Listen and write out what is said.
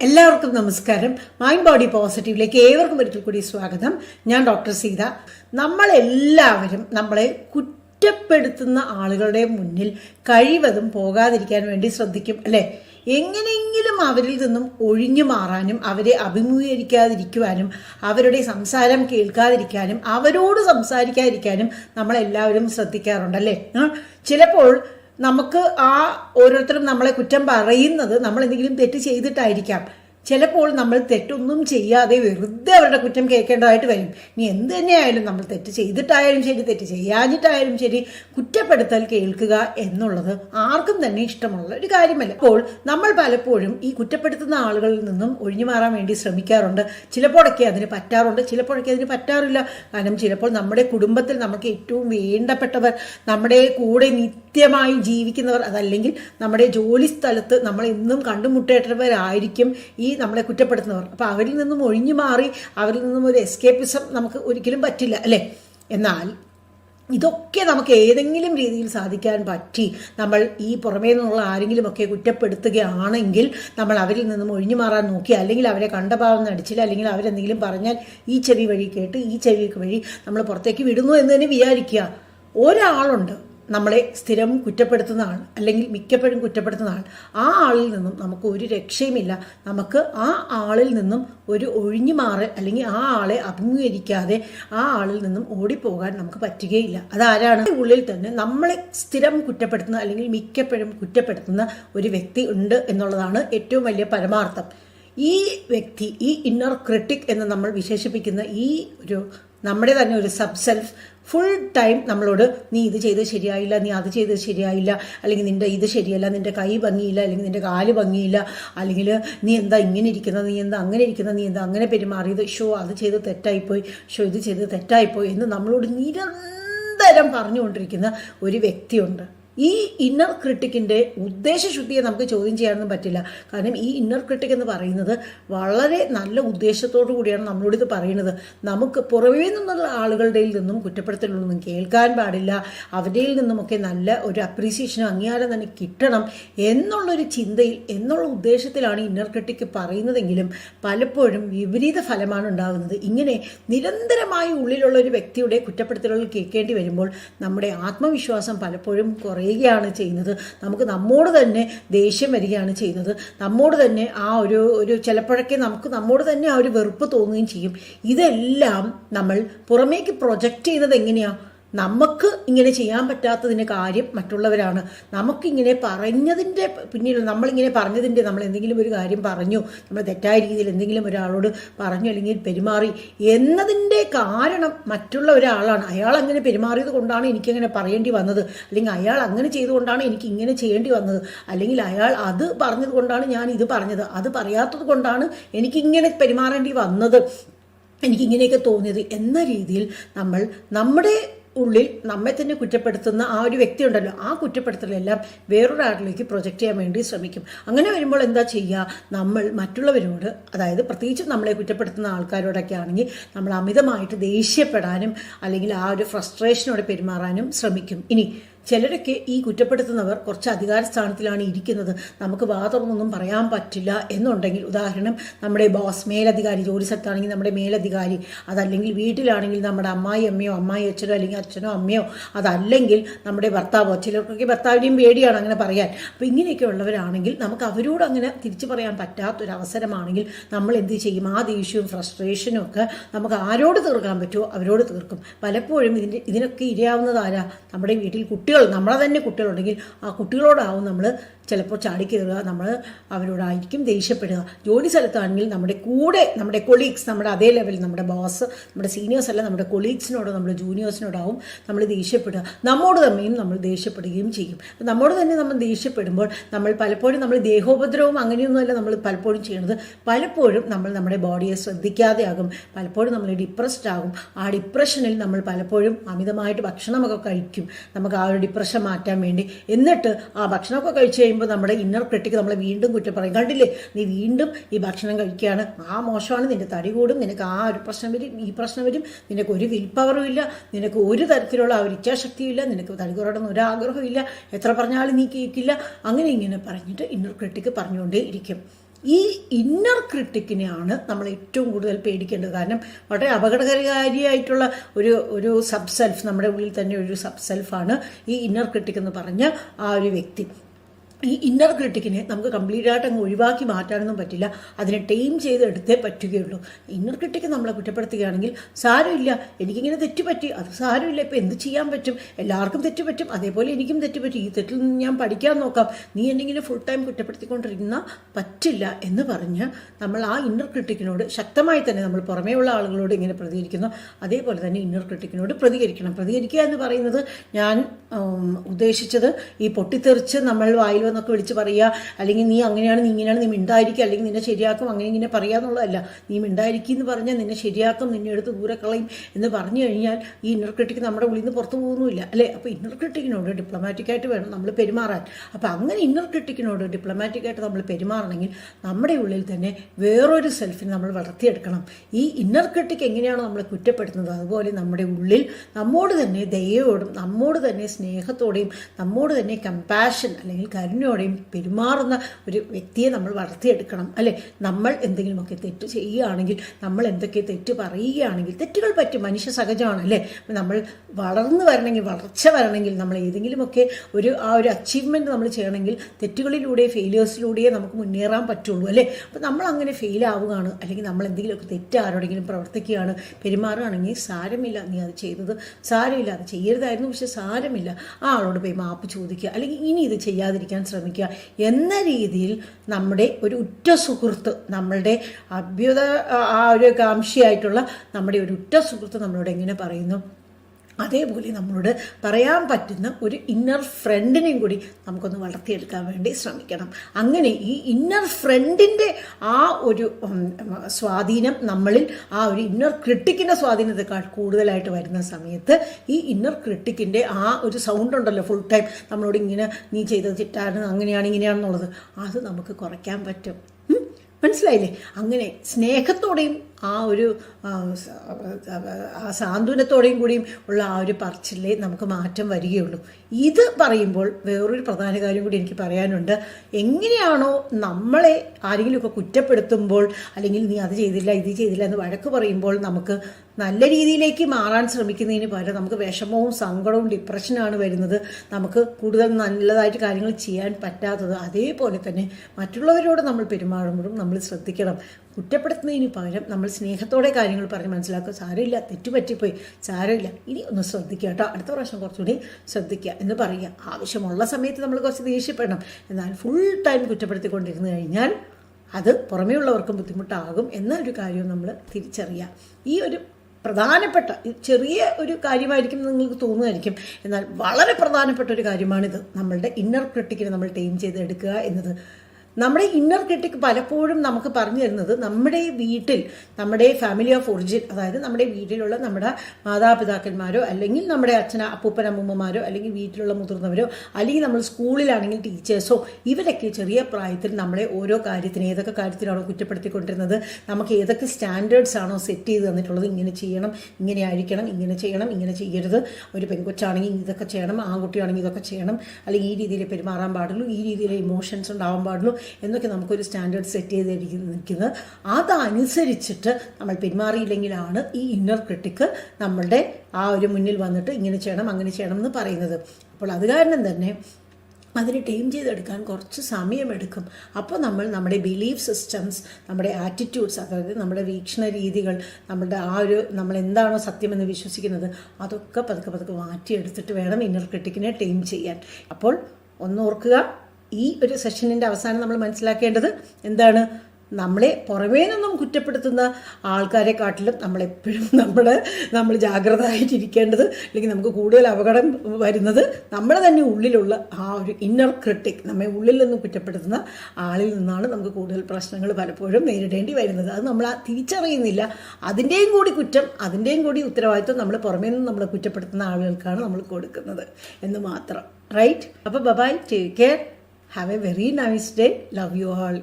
എല്ലാവർക്കും നമസ്കാരം. Mind body പോസിറ്റീവിലേക്ക് ഏവർക്കും ഒരിക്കൽ കൂടി സ്വാഗതം. ഞാൻ ഡോക്ടർ സീത. നമ്മളെല്ലാവരും നമ്മളെ കുറ്റപ്പെടുത്തുന്ന ആളുകളുടെ മുന്നിൽ കഴിവതും പോകാതിരിക്കാൻ വേണ്ടി ശ്രദ്ധിക്കും അല്ലേ? എങ്ങനെയെങ്കിലും അവരിൽ നിന്നും ഒഴിഞ്ഞു മാറാനും അവരെ അഭിമുഖീകരിക്കാതിരിക്കുവാനും അവരുടെ സംസാരം കേൾക്കാതിരിക്കാനും അവരോട് സംസാരിക്കാതിരിക്കാനും നമ്മളെല്ലാവരും ശ്രദ്ധിക്കാറുണ്ടല്ലേ ചിലപ്പോൾ നമുക്ക് ആ ഓരോരുത്തരും നമ്മളെ കുറ്റം പറയുന്നത് നമ്മൾ എന്തെങ്കിലും തെറ്റ് ചെയ്തിട്ടായിരിക്കാം. ചിലപ്പോൾ നമ്മൾ തെറ്റൊന്നും ചെയ്യാതെ വെറുതെ അവരുടെ കുറ്റം കേൾക്കേണ്ടതായിട്ട് വരും. ഇനി എന്ത് തന്നെയായാലും നമ്മൾ തെറ്റ് ചെയ്തിട്ടായാലും ശരി തെറ്റ് ചെയ്യാഞ്ഞിട്ടായാലും ശരി കുറ്റപ്പെടുത്തൽ കേൾക്കുക എന്നുള്ളത് ആർക്കും തന്നെ ഇഷ്ടമുള്ള ഒരു കാര്യമല്ല. അപ്പോൾ നമ്മൾ പലപ്പോഴും ഈ കുറ്റപ്പെടുത്തുന്ന ആളുകളിൽ നിന്നും ഒഴിഞ്ഞു മാറാൻ വേണ്ടി ശ്രമിക്കാറുണ്ട്. ചിലപ്പോഴൊക്കെ അതിന് പറ്റാറുണ്ട് ചിലപ്പോഴൊക്കെ അതിന് പറ്റാറില്ല. കാരണം ചിലപ്പോൾ നമ്മുടെ കുടുംബത്തിൽ നമുക്ക് ഏറ്റവും വേണ്ടപ്പെട്ടവർ നമ്മുടെ കൂടെ നിത്യമായി ജീവിക്കുന്നവർ അതല്ലെങ്കിൽ നമ്മുടെ ജോലി സ്ഥലത്ത് നമ്മൾ എന്നും കണ്ടുമുട്ടേറ്റവരായിരിക്കും ഈ നമ്മളെ കുറ്റപ്പെടുത്തുന്നവർ. അപ്പോൾ അവരിൽ നിന്നും ഒഴിഞ്ഞു മാറി അവരിൽ നിന്നും ഒരു എസ്കേപ്പിസം നമുക്ക് ഒരിക്കലും പറ്റില്ല അല്ലേ? എന്നാൽ ഇതൊക്കെ നമുക്ക് ഏതെങ്കിലും രീതിയിൽ സാധിക്കാൻ പറ്റി നമ്മൾ ഈ പുറമേ നിന്നുള്ള ആരെങ്കിലുമൊക്കെ കുറ്റപ്പെടുത്തുകയാണെങ്കിൽ നമ്മൾ അവരിൽ നിന്നും ഒഴിഞ്ഞു മാറാൻ നോക്കി അല്ലെങ്കിൽ അവരെ കണ്ട ഭാവം നടിച്ചില്ല അല്ലെങ്കിൽ അവരെന്തെങ്കിലും പറഞ്ഞാൽ ഈ ചെവി വഴി കേട്ട് ഈ ചെവി വഴി നമ്മൾ പുറത്തേക്ക് വിടുന്നു എന്ന് തന്നെ വിചാരിക്കുക. ഒരാളുണ്ട് നമ്മളെ സ്ഥിരം കുറ്റപ്പെടുത്തുന്ന ആൾ അല്ലെങ്കിൽ മിക്കപ്പോഴും കുറ്റപ്പെടുത്തുന്ന ആൾ ആ ആളിൽ നിന്നും നമുക്ക് ഒരു രക്ഷയുമില്ല. നമുക്ക് ആ ആളിൽ നിന്നും ഒരു ഒഴിഞ്ഞു മാറൽ അല്ലെങ്കിൽ ആ ആളെ അഭിമുഖീകരിക്കാതെ ആ ആളിൽ നിന്നും ഓടിപ്പോകാൻ നമുക്ക് പറ്റുകയില്ല. അതാരാണ്? ഉള്ളിൽ തന്നെ നമ്മളെ സ്ഥിരം കുറ്റപ്പെടുത്തുന്ന അല്ലെങ്കിൽ മിക്കപ്പോഴും കുറ്റപ്പെടുത്തുന്ന ഒരു വ്യക്തി ഉണ്ട് എന്നുള്ളതാണ് ഏറ്റവും വലിയ പരമാർത്ഥം. ഈ വ്യക്തി ഈ ഇന്നർ ക്രിട്ടിക് എന്ന് നമ്മൾ വിശേഷിപ്പിക്കുന്ന ഈ ഒരു നമ്മുടെ തന്നെ ഒരു സബ് സെൽഫ് ഫുൾ ടൈം നമ്മളോട് നീ ഇത് ചെയ്ത് ശരിയായില്ല നീ അത് ചെയ്ത് ശരിയായില്ല അല്ലെങ്കിൽ നിന്റെ ഇത് ശരിയല്ല നിന്റെ കൈ ഭംഗിയില്ല അല്ലെങ്കിൽ നിന്റെ കാൽ ഭംഗിയില്ല അല്ലെങ്കിൽ നീ എന്താ ഇങ്ങനെ ഇരിക്കുന്നത് നീ എന്താ അങ്ങനെ ഇരിക്കുന്നത് നീ എന്താ അങ്ങനെ പെരുമാറിയത് ഷോ അത് ചെയ്ത് തെറ്റായിപ്പോയി ഷോ ഇത് ചെയ്ത് തെറ്റായിപ്പോയി എന്ന് നമ്മളോട് നിരന്തരം പറഞ്ഞുകൊണ്ടിരിക്കുന്ന ഒരു വ്യക്തിയുണ്ട്. ഈ ഇന്നർ ക്രിട്ടിക്കിന്റെ ഉദ്ദേശശുദ്ധിയെ നമുക്ക് ചോദ്യം ചെയ്യാനൊന്നും പറ്റില്ല. കാരണം ഈ ഇന്നർ ക്രിട്ടിക് എന്ന് പറയുന്നത് വളരെ നല്ല ഉദ്ദേശത്തോടു കൂടിയാണ് നമ്മളോട് ഇത് പറയുന്നത്. നമുക്ക് പുറമേ നിന്നുള്ള ആളുകളുടെ നിന്നും കുറ്റപ്പെടുത്തലൊന്നും കേൾക്കാൻ പാടില്ല. അവരുടെ നിന്നുമൊക്കെ നല്ല ഒരു അപ്രീസിയേഷനും അംഗീകാരം തന്നെ കിട്ടണം എന്നുള്ളൊരു ചിന്തയിൽ എന്നുള്ള ഉദ്ദേശത്തിലാണ് ഇന്നർ ക്രിട്ടിക്ക് പറയുന്നതെങ്കിലും പലപ്പോഴും വിപരീത ഫലമാണ് ഉണ്ടാകുന്നത്. ഇങ്ങനെ നിരന്തരമായി ഉള്ളിലുള്ള ഒരു വ്യക്തിയുടെ കുറ്റപ്പെടുത്തലുകൾ കേൾക്കേണ്ടി വരുമ്പോൾ നമ്മുടെ ആത്മവിശ്വാസം പലപ്പോഴും കുറയുകയാണ് ചെയ്യുന്നത്. നമുക്ക് നമ്മോട് തന്നെ ദേഷ്യം വരികയാണ് ചെയ്യുന്നത്. നമ്മോട് തന്നെ ആ ഒരു ഒരു ചിലപ്പോഴൊക്കെ നമുക്ക് നമ്മോട് തന്നെ ആ ഒരു വെറുപ്പ് തോന്നുകയും ചെയ്യും. ഇതെല്ലാം നമ്മൾ പുറമേക്ക് പ്രൊജക്റ്റ് ചെയ്യുന്നത് എങ്ങനെയാണ് നമുക്ക് ഇങ്ങനെ ചെയ്യാൻ പറ്റാത്തതിന്റെ കാര്യം മറ്റുള്ളവരാണ്. നമുക്കിങ്ങനെ പറഞ്ഞതിന്റെ പിന്നിൽ നമ്മളിങ്ങനെ പറഞ്ഞതിന്റെ നമ്മൾ എന്തെങ്കിലും ഒരു കാര്യം പറഞ്ഞു നമ്മൾ തെറ്റായ രീതിയിൽ എന്തെങ്കിലും ഒരാളോട് പറഞ്ഞു അല്ലെങ്കിൽ പെരുമാറി എന്നതിന്റെ കാരണം മറ്റുള്ള ഒരാളാണ്. അയാൾ അങ്ങനെ പെരുമാറിയത് കൊണ്ടാണ് എനിക്കങ്ങനെ പറയേണ്ടി വന്നത്. അല്ലെങ്കിൽ അയാൾ അങ്ങനെ ചെയ്തുകൊണ്ടാണ് എനിക്ക് ഇങ്ങനെ ചെയ്യേണ്ടി വന്നത്. അല്ലെങ്കിൽ അയാൾ അത് പറഞ്ഞത് കൊണ്ടാണ് ഞാൻ ഇത് പറഞ്ഞത്. അത് പറയാത്തത് കൊണ്ടാണ് എനിക്കിങ്ങനെ പെരുമാറേണ്ടി വന്നത്. എനിക്കിങ്ങനെയൊക്കെ തോന്നിയത് എന്ന രീതിയിൽ നമ്മൾ നമ്മുടെ ഉള്ളിൽ നമ്മെ തന്നെ കുറ്റപ്പെടുത്തുന്ന ആ ഒരു വ്യക്തി ഉണ്ടല്ലോ. ആ കുറ്റപ്പെടുത്തലെല്ലാം വേറൊരാളിലേക്ക് പ്രൊജക്റ്റ് ചെയ്യാൻ വേണ്ടി ശ്രമിക്കും. അങ്ങനെ വരുമ്പോൾ എന്താ ചെയ്യുക? നമ്മൾ മറ്റുള്ളവരോട് അതായത് പ്രത്യേകിച്ചും നമ്മളെ കുറ്റപ്പെടുത്തുന്ന ആൾക്കാരോടൊക്കെ ആണെങ്കിൽ നമ്മൾ അമിതമായിട്ട് ദേഷ്യപ്പെടാനും അല്ലെങ്കിൽ ആ ഒരു ഫ്രസ്ട്രേഷനോടെ പെരുമാറാനും ശ്രമിക്കും. ഇനി ചിലരൊക്കെ ഈ കുറ്റപ്പെടുത്തുന്നവർ കുറച്ച് അധികാര സ്ഥാനത്തിലാണ് ഇരിക്കുന്നത്. നമുക്ക് വാതമൊന്നും പറയാൻ പറ്റില്ല എന്നുണ്ടെങ്കിൽ ഉദാഹരണം നമ്മുടെ ബോസ് മേലധികാരി ജോലി സ്ഥലത്താണെങ്കിൽ നമ്മുടെ മേലധികാരി അതല്ലെങ്കിൽ വീട്ടിലാണെങ്കിൽ നമ്മുടെ അമ്മായി അമ്മയോ അമ്മായി അച്ഛനോ അല്ലെങ്കിൽ അച്ഛനോ അമ്മയോ അതല്ലെങ്കിൽ നമ്മുടെ ഭർത്താവോ ചിലർക്കൊക്കെ ഭർത്താവിനെയും പേടിയാണ് അങ്ങനെ പറയാൻ. അപ്പോൾ ഇങ്ങനെയൊക്കെ ഉള്ളവരാണെങ്കിൽ നമുക്ക് അവരോട് അങ്ങനെ തിരിച്ചു പറയാൻ പറ്റാത്തൊരവസരമാണെങ്കിൽ നമ്മൾ എന്ത് ചെയ്യും? ആ ദേഷ്യവും ഫ്രസ്ട്രേഷനും ഒക്കെ നമുക്ക് ആരോട് തീർക്കാൻ പറ്റുമോ? അവരോട് തീർക്കും. പലപ്പോഴും ഇതിന്റെ ഇതിനൊക്കെ ഇരയാവുന്നതാരാ നമ്മുടെ വീട്ടിൽ കുട്ടികൾ നമ്മളെ തന്നെ കുട്ടികളുണ്ടെങ്കിൽ ആ കുട്ടികളോടാവും നമ്മൾ ചിലപ്പോൾ ചാടിക്കയറുക നമ്മൾ അവരോടായിരിക്കും ദേഷ്യപ്പെടുക. ജോലി സ്ഥലത്താണെങ്കിൽ നമ്മുടെ കൂടെ നമ്മുടെ കൊളീഗ്സ് നമ്മുടെ അതേ ലെവലിൽ നമ്മുടെ ബോസ് നമ്മുടെ സീനിയേഴ്സ് അല്ല നമ്മുടെ കൊളീഗ്സിനോടോ നമ്മുടെ ജൂനിയേഴ്സിനോടാവും നമ്മൾ ദേഷ്യപ്പെടുക. നമ്മോട് തന്നെയും നമ്മൾ ദേഷ്യപ്പെടുകയും ചെയ്യും. നമ്മോട് തന്നെ നമ്മൾ ദേഷ്യപ്പെടുമ്പോൾ നമ്മൾ പലപ്പോഴും നമ്മൾ ദേഹോപദ്രവം അങ്ങനെയൊന്നുമല്ല നമ്മൾ പലപ്പോഴും ചെയ്യുന്നത് പലപ്പോഴും നമ്മൾ നമ്മുടെ ബോഡിയെ ശ്രദ്ധിക്കാതെ ആകും പലപ്പോഴും നമ്മൾ ഡിപ്രസ്ഡ് ആകും. ആ ഡിപ്രഷനിൽ നമ്മൾ പലപ്പോഴും അമിതമായിട്ട് ഭക്ഷണമൊക്കെ കഴിക്കും. നമുക്ക് ആ ഒരു ഡിപ്രഷൻ മാറ്റാൻ വേണ്ടി. എന്നിട്ട് ആ ഭക്ഷണമൊക്കെ കഴിച്ച് കഴിയുമ്പോൾ നമ്മുടെ ഇന്നർ ക്രിട്ടിക്ക് നമ്മളെ വീണ്ടും കുറ്റം പറയും. കണ്ടില്ലേ? നീ വീണ്ടും ഈ ഭക്ഷണം കഴിക്കുകയാണ്. ആ മോശമാണ്. നിന്റെ തടി കൂടും. നിനക്ക് ആ ഒരു പ്രശ്നം വരും. ഈ പ്രശ്നം വരും. നിനക്ക് ഒരു വിൽ പവറും ഇല്ല. നിനക്ക് ഒരു തരത്തിലുള്ള ആ ഒരു ഇച്ഛാശക്തിയും ഇല്ല നിനക്ക് തടി കുറയണമെന്ന് ഒരു ആഗ്രഹവും ഇല്ല. എത്ര പറഞ്ഞാലും നീ കേൾക്കില്ല. അങ്ങനെ ഇങ്ങനെ പറഞ്ഞിട്ട് ഇന്നർ ക്രിട്ടിക്ക് പറഞ്ഞുകൊണ്ടേ ഇരിക്കും. ഈ ഇന്നർ ക്രിട്ടിക്കിനെയാണ് നമ്മൾ ഏറ്റവും കൂടുതൽ പേടിക്കേണ്ടത്. കാരണം വളരെ അപകടകാരിയായിട്ടുള്ള ഒരു ഒരു സബ് സെൽഫ് നമ്മുടെ ഉള്ളിൽ തന്നെ ഒരു സബ് സെൽഫാണ് ഈ ഇന്നർ ക്രിട്ടിക് എന്ന് പറഞ്ഞ ആ ഒരു വ്യക്തി. ഈ ഇന്നർ ക്രിട്ടിക്കിനെ നമുക്ക് കംപ്ലീറ്റ് ആയിട്ട് അങ്ങ് ഒഴിവാക്കി മാറ്റാനൊന്നും പറ്റില്ല. അതിനെ ടൈം ചെയ്തെടുത്തേ പറ്റുകയുള്ളൂ. ഇന്നർ ക്രിട്ടിക്ക് നമ്മളെ കുറ്റപ്പെടുത്തുകയാണെങ്കിൽ സാരമില്ല. എനിക്കിങ്ങനെ തെറ്റ് പറ്റി. അത് സാരമില്ല. ഇപ്പം എന്ത് ചെയ്യാൻ പറ്റും? എല്ലാവർക്കും തെറ്റ് പറ്റും. അതേപോലെ എനിക്കും തെറ്റ് പറ്റും. ഈ തെറ്റിൽ നിന്ന് ഞാൻ പഠിക്കാൻ നോക്കാം. നീ എന്നെ ഇങ്ങനെ ഫുൾ ടൈം കുറ്റപ്പെടുത്തിക്കൊണ്ടിരിക്കുന്ന പറ്റില്ല എന്ന് പറഞ്ഞ് നമ്മൾ ആ ഇന്നർ ക്രിട്ടിക്കിനോട് ശക്തമായി തന്നെ നമ്മൾ പുറമേയുള്ള ആളുകളോട് ഇങ്ങനെ പ്രതികരിക്കുന്നു. അതേപോലെ തന്നെ ഇന്നർ ക്രിട്ടിക്കിനോട് പ്രതികരിക്കണം. പ്രതികരിക്കുക എന്ന് പറയുന്നത് ഞാൻ ഉദ്ദേശിച്ചത് ഈ പൊട്ടിത്തെറിച്ച് നമ്മൾ വായിൽ വന്നൊക്കെ വിളിച്ച് പറയുക അല്ലെങ്കിൽ നീ അങ്ങനെയാണ് നീ ഇങ്ങനെയാണ് നീ മിണ്ടായിരിക്കുക അല്ലെങ്കിൽ നിന്നെ ശരിയാക്കും അങ്ങനെ ഇങ്ങനെ പറയുക എന്നുള്ളതല്ല നീ മിണ്ടായിരിക്കും എന്ന് പറഞ്ഞാൽ നിന്നെ ശരിയാക്കും നിന്നെ എടുത്ത് ദൂരെ കളയും എന്ന് പറഞ്ഞു കഴിഞ്ഞാൽ ഈ ഇന്നർ ക്രിട്ടിക് നമ്മുടെ ഉള്ളിൽ നിന്ന് പുറത്തു പോകുന്നില്ല അല്ലേ? അപ്പോൾ ഇന്നർ ക്രിട്ടിക്കിനോട് ഡിപ്ലോമാറ്റിക്കായിട്ട് വേണം നമ്മൾ പെരുമാറാൻ. അപ്പോൾ അങ്ങനെ ഇന്നർ ക്രിട്ടിക്കിനോട് ഡിപ്ലോമാറ്റിക്കായിട്ട് നമ്മൾ പെരുമാറണമെങ്കിൽ നമ്മുടെ ഉള്ളിൽ തന്നെ വേറൊരു സെൽഫിനെ നമ്മൾ വളർത്തിയെടുക്കണം. ഈ ഇന്നർ ക്രിട്ടിക് എങ്ങനെയാണ് നമ്മളെ കുറ്റപ്പെടുത്തുന്നത്? അതുപോലെ നമ്മുടെ ഉള്ളിൽ നമ്മോട് തന്നെ ദയയോടും നമ്മോട് തന്നെ സ്നേഹത്തോടെയും നമ്മോട് തന്നെ കമ്പാഷൻ അല്ലെങ്കിൽ കരുണയോടെയും പെരുമാറുന്ന ഒരു വ്യക്തിയെ നമ്മൾ വളർത്തിയെടുക്കണം. അല്ലെ? നമ്മൾ എന്തെങ്കിലുമൊക്കെ തെറ്റ് ചെയ്യുകയാണെങ്കിൽ നമ്മൾ എന്തൊക്കെ തെറ്റ് പറയുകയാണെങ്കിൽ തെറ്റുകൾ പറ്റും. മനുഷ്യ സഹജമാണ് അല്ലേ? നമ്മൾ വളർന്നു വരണമെങ്കിൽ വളർച്ച വരണമെങ്കിൽ നമ്മൾ ഏതെങ്കിലുമൊക്കെ ഒരു ആ ഒരു അച്ചീവ്മെന്റ് നമ്മൾ ചെയ്യണമെങ്കിൽ തെറ്റുകളിലൂടെ ഫെയിലിയേഴ്സിലൂടെയേ നമുക്ക് മുന്നേറാൻ പറ്റുള്ളൂ അല്ലേ? അപ്പോൾ നമ്മൾ അങ്ങനെ ഫെയിൽ ആവുകയാണ്. അല്ലെങ്കിൽ നമ്മൾ എന്തെങ്കിലുമൊക്കെ തെറ്റ് ആരോടെങ്കിലും പ്രവർത്തിക്കുകയാണ്. പെരുമാറുകയാണെങ്കിൽ സാരമില്ല നീ അത് ചെയ്തത് സാരമില്ല അത് ചെയ്യരുതായിരുന്നു പക്ഷെ സാരമില്ല. ആ ആളോട് പോയി മാപ്പ് ചോദിക്കുക. അല്ലെങ്കിൽ ഇനി ഇത് ചെയ്യാതിരിക്കാൻ ശ്രമിക്കുക എന്ന രീതിയിൽ നമ്മുടെ ഒരു ഉറ്റ സുഹൃത്ത് നമ്മളുടെ അഭ്യുത ആ ഒരു കാംക്ഷിയായിട്ടുള്ള നമ്മുടെ ഒരു ഉറ്റ സുഹൃത്ത് നമ്മളോട് എങ്ങനെ പറയുന്നു? അതേപോലെ നമ്മളോട് പറയാൻ പറ്റുന്ന ഒരു ഇന്നർ ഫ്രണ്ടിനെയും കൂടി നമുക്കൊന്ന് വളർത്തിയെടുക്കാൻ വേണ്ടി ശ്രമിക്കണം അങ്ങനെ ഈ ഇന്നർ ഫ്രണ്ടിന്റെ ആ ഒരു സ്വാധീനം നമ്മളിൽ ആ ഒരു ഇന്നർ ക്രിട്ടിക്കിന്റെ സ്വാധീനത്തെക്കാൾ കൂടുതലായിട്ട് വരുന്ന സമയത്ത് ഈ ഇന്നർ ക്രിട്ടിക്കിന്റെ ആ ഒരു സൗണ്ട് ഉണ്ടല്ലോ ഫുൾ ടൈം നമ്മളോട് ഇങ്ങനെ നീ ചെയ്തത് തെറ്റാണ് അങ്ങനെയാണ് ഇങ്ങനെയാണെന്നുള്ളത് അത് നമുക്ക് കുറയ്ക്കാൻ പറ്റും? മനസ്സിലായില്ലേ? അങ്ങനെ സ്നേഹത്തോടെയും ആ ഒരു ആ, സാന്ത്വനത്തോടെയും കൂടിയും ഉള്ള ആ ഒരു പറച്ചിലേ നമുക്ക് മാറ്റം വരികയുള്ളൂ. ഇത് പറയുമ്പോൾ വേറൊരു പ്രധാന കാര്യം കൂടി എനിക്ക് പറയാനുണ്ട്. എങ്ങനെയാണോ നമ്മളെ ആരെങ്കിലുമൊക്കെ കുറ്റപ്പെടുത്തുമ്പോൾ അല്ലെങ്കിൽ നീ അത് ചെയ്തില്ല ഇത് ചെയ്തില്ല എന്ന് വഴക്ക് പറയുമ്പോൾ നമുക്ക് നല്ല രീതിയിലേക്ക് മാറാൻ ശ്രമിക്കുന്നതിന് പകരം നമുക്ക് വിഷമവും സങ്കടവും ഡിപ്രഷനാണ് വരുന്നത്. നമുക്ക് കൂടുതൽ നല്ലതായിട്ട് കാര്യങ്ങൾ ചെയ്യാൻ പറ്റാത്തത് അതേപോലെ തന്നെ മറ്റുള്ളവരോട് നമ്മൾ പെരുമാറുമ്പോഴും നമ്മൾ ശ്രദ്ധിക്കണം. കുറ്റപ്പെടുത്തുന്നതിന് പകരം നമ്മൾ സ്നേഹത്തോടെ കാര്യങ്ങൾ പറഞ്ഞ് മനസ്സിലാക്കുക. സാരമില്ല തെറ്റുപറ്റിപ്പോയി. സാരമില്ല. ഇനി ഒന്ന് ശ്രദ്ധിക്കുക കേട്ടോ. അടുത്ത പ്രാവശ്യം കുറച്ചുകൂടി ശ്രദ്ധിക്കുക എന്ന് പറയുക. ആവശ്യമുള്ള സമയത്ത് നമ്മൾ കുറച്ച് ദേഷ്യപ്പെടണം. എന്നാൽ ഫുൾ ടൈം കുറ്റപ്പെടുത്തിക്കൊണ്ടിരുന്നു കഴിഞ്ഞാൽ അത് പുറമേയുള്ളവർക്കും ബുദ്ധിമുട്ടാകും എന്ന ഒരു കാര്യം നമ്മൾ തിരിച്ചറിയാം ഈ ഒരു പ്രധാനപ്പെട്ട ചെറിയ ഒരു കാര്യമായിരിക്കും നിങ്ങൾക്ക് തോന്നുമായിരിക്കും. എന്നാൽ വളരെ പ്രധാനപ്പെട്ട ഒരു കാര്യമാണിത്. നമ്മളുടെ ഇന്നർ ക്രിട്ടിക്കിനെ നമ്മൾ ടെയിം ചെയ്ത് എടുക്കുക എന്നത്. നമ്മുടെ ഇന്നർ ക്രിട്ടിക് പലപ്പോഴും നമുക്ക് പറഞ്ഞു തരുന്നത് നമ്മുടെ വീട്ടിൽ നമ്മുടെ ഫാമിലി ഓഫ് ഒറിജിൻ അതായത് നമ്മുടെ വീട്ടിലുള്ള നമ്മുടെ മാതാപിതാക്കന്മാരോ അല്ലെങ്കിൽ നമ്മുടെ അച്ഛന അപ്പൂപ്പൻ അമ്മൂമ്മമാരോ അല്ലെങ്കിൽ വീട്ടിലുള്ള മുതിർന്നവരോ അല്ലെങ്കിൽ നമ്മൾ സ്കൂളിലാണെങ്കിൽ ടീച്ചേഴ്സോ ഇവരൊക്കെ ചെറിയ പ്രായത്തിൽ നമ്മളെ ഓരോ കാര്യത്തിന് ഏതൊക്കെ കാര്യത്തിലാണോ കുറ്റപ്പെടുത്തിക്കൊണ്ടിരുന്നത് നമുക്ക് ഏതൊക്കെ സ്റ്റാൻഡേർഡ്സ് ആണോ സെറ്റ് ചെയ്ത് തന്നിട്ടുള്ളത് ഇങ്ങനെ ചെയ്യണം ഇങ്ങനെ ആയിരിക്കണം ഇങ്ങനെ ചെയ്യണം ഇങ്ങനെ ചെയ്യരുത്. ഒരു പെൺകൊച്ചാണെങ്കിൽ ഇതൊക്കെ ചെയ്യണം ആൺകുട്ടിയാണെങ്കിൽ ഇതൊക്കെ ചെയ്യണം. അല്ലെങ്കിൽ ഈ രീതിയിൽ പെരുമാറാൻ പാടുള്ളൂ ഈ രീതിയിൽ ഇമോഷൻസ് ഉണ്ടാവാൻ പാടുള്ളൂ. എന്നൊക്കെ നമുക്കൊരു സ്റ്റാൻഡേർഡ് സെറ്റ് ചെയ്തിരിക്കുന്നത് അതനുസരിച്ചിട്ട് നമ്മൾ പെരുമാറിയില്ലെങ്കിലാണ് ഈ ഇന്നർ ക്രിട്ടിക്ക് നമ്മളുടെ ആ ഒരു മുന്നിൽ വന്നിട്ട് ഇങ്ങനെ ചെയ്യണം അങ്ങനെ ചെയ്യണം എന്ന് പറയുന്നത്. അപ്പോൾ അത് കാരണം തന്നെ അതിന് ടീം ചെയ്തെടുക്കാൻ കുറച്ച് സമയമെടുക്കും. അപ്പോൾ നമ്മൾ നമ്മുടെ ബിലീഫ് സിസ്റ്റംസ് നമ്മുടെ ആറ്റിറ്റ്യൂഡ്സ് അതായത് നമ്മുടെ വീക്ഷണ രീതികൾ നമ്മുടെ ആ ഒരു നമ്മൾ എന്താണോ സത്യമെന്ന് വിശ്വസിക്കുന്നത് അതൊക്കെ പതുക്കെ പതുക്കെ മാറ്റിയെടുത്തിട്ട് വേണം ഇന്നർ ക്രിട്ടിക്കിനെ ടീം ചെയ്യാൻ. അപ്പോൾ ഒന്ന് ഓർക്കുക ഈ ഒരു സെഷനിന്റെ അവസാനം നമ്മൾ മനസ്സിലാക്കേണ്ടത് എന്താണ്? നമ്മളെ പുറമേ നിന്നും കുറ്റപ്പെടുത്തുന്ന ആൾക്കാരെക്കാട്ടിലും നമ്മളെപ്പോഴും നമ്മൾ നമ്മൾ ജാഗ്രത ആയിട്ടിരിക്കേണ്ടത് അല്ലെങ്കിൽ നമുക്ക് കൂടുതൽ അപകടം വരുന്നത് നമ്മളെ തന്നെ ഉള്ളിലുള്ള ആ ഒരു ഇന്നർ ക്രിട്ടിക് നമ്മെ ഉള്ളിൽ നിന്നും കുറ്റപ്പെടുത്തുന്ന ആളിൽ നിന്നാണ് നമുക്ക് കൂടുതൽ പ്രശ്നങ്ങൾ പലപ്പോഴും നേരിടേണ്ടി വരുന്നത്. അത് നമ്മൾ തിരിച്ചറിയുന്നില്ല. അതിന്റെയും കൂടി കുറ്റം അതിന്റെയും കൂടി ഉത്തരവാദിത്വം നമ്മൾ പുറമേ നിന്ന് നമ്മളെ കുറ്റപ്പെടുത്തുന്ന ആളുകൾക്കാണ് നമ്മൾ കൊടുക്കുന്നത് എന്ന് മാത്രം. റൈറ്റ് അപ്പോൾ bye bye take care Have a very nice day. Love you all.